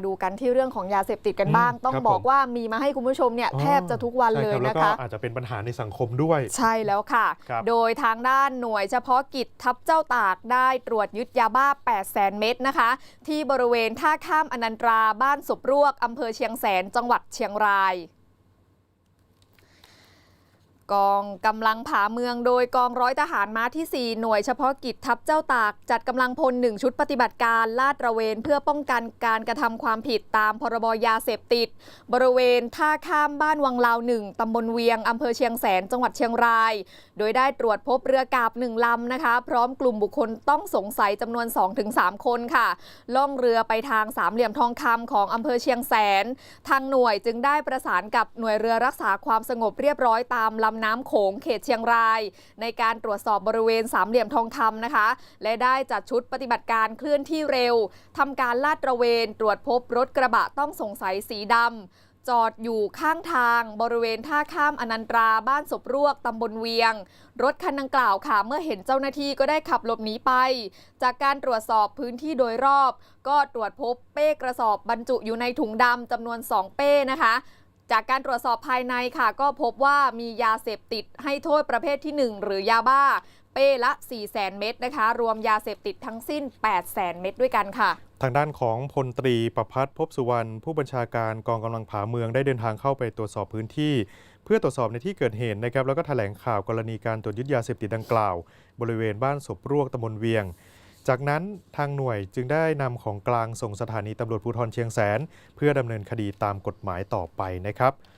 มาดูกันที่เรื่องของยาเสพติดกันบ้างอืมต้องครับบอกผมว่ามีมาให้คุณผู้ชมเนี่ยอ๋อแทบจะทุกวันใช่เลยรับแล้วนะก็คะอาจจะเป็นปัญหาในสังคมด้วย ใช่แล้วค่ะครับโดยทางด้านหน่วยเฉพาะกิจทัพเจ้าตากได้ตรวจยึดยาบ้า8แสนเม็ดนะคะ ที่บริเวณท่าข้ามอนันตราบ้านศพรวกอำเภอเชียงแสนจังหวัดเชียงราย กองกำลังผาเมืองโดยกองร้อยทหารม้าที่ 4 หน่วยเฉพาะกิจทัพเจ้าตาก จัดกำลังพล1ชุดปฏิบัติการลาดระเวน เพื่อป้องกันการกระทำความผิดตามพรบยาเสพติด บริเวณท่าข้ามบ้านวังลาวหนึ่งตำบลเวียงอำเภอเชียงแสนจังหวัดเชียงราย โดยได้ตรวจพบเรือกาบหนึ่งลำนะคะ พร้อมกลุ่มบุคคลต้องสงสัยจำนวน 2-3 คนค่ะ ล่องเรือไปทางสามเหลี่ยมทองคำของอำเภอเชียงแสน ทางหน่วยจึงได้ประสานกับหน่วยเรือรักษาความสงบเรียบร้อยตามลำน้ำโขงเขตเชียงราย ในการตรวจสอบบริเวณสามเหลี่ยมทองคำนะคะ และได้จัดชุดปฏิบัติการเคลื่อนที่เร็วทำการลาดตระเวนตรวจพบรถกระบะต้องสงสัยสีดำจอดอยู่ข้างทางบริเวณท่าข้ามอนันตราบ้านศพรวกตำบลเวียง รถคันดังกล่าวค่ะ เมื่อเห็นเจ้าหน้าที่ก็ได้ขับหลบหนีไป จากการตรวจสอบพื้นที่โดยรอบ ก็ตรวจพบเป้กระสอบบรรจุอยู่ในถุงดำจำนวน 2 เป้นะคะ จากการตรวจสอบภายในค่ะ ก็พบว่ามียาเสพติดให้โทษประเภทที่ 1 หรือยาบ้า เป้ละ 4 0 0 0 0 0เม็ดนะคะ รวมยาเสพติดทั้งสิ้น8 0 0 0 0 0 เม็ดด้วยกันค่ะทางด้านของพลตรีประพัฒน์พบสุวรรณผู้บัญชาการกองกำลังผาเมืองได้เดินทางเข้าไปตรวจสอบพื้นที่ เพื่อตรวจสอบในที่เกิดเหตุนะครับแล้วก็แถลงข่าวกรณีการตรวจยึดยาเสพติดดังกล่าว บริเวณบ้านศพรวกตำบลเวียง จากนั้นทางหน่วยจึงได้นำของกลางส่งสถานีตำรวจภูธรเชียงแสน เพื่อดำเนินคดีตามกฎหมายต่อไปนะครับ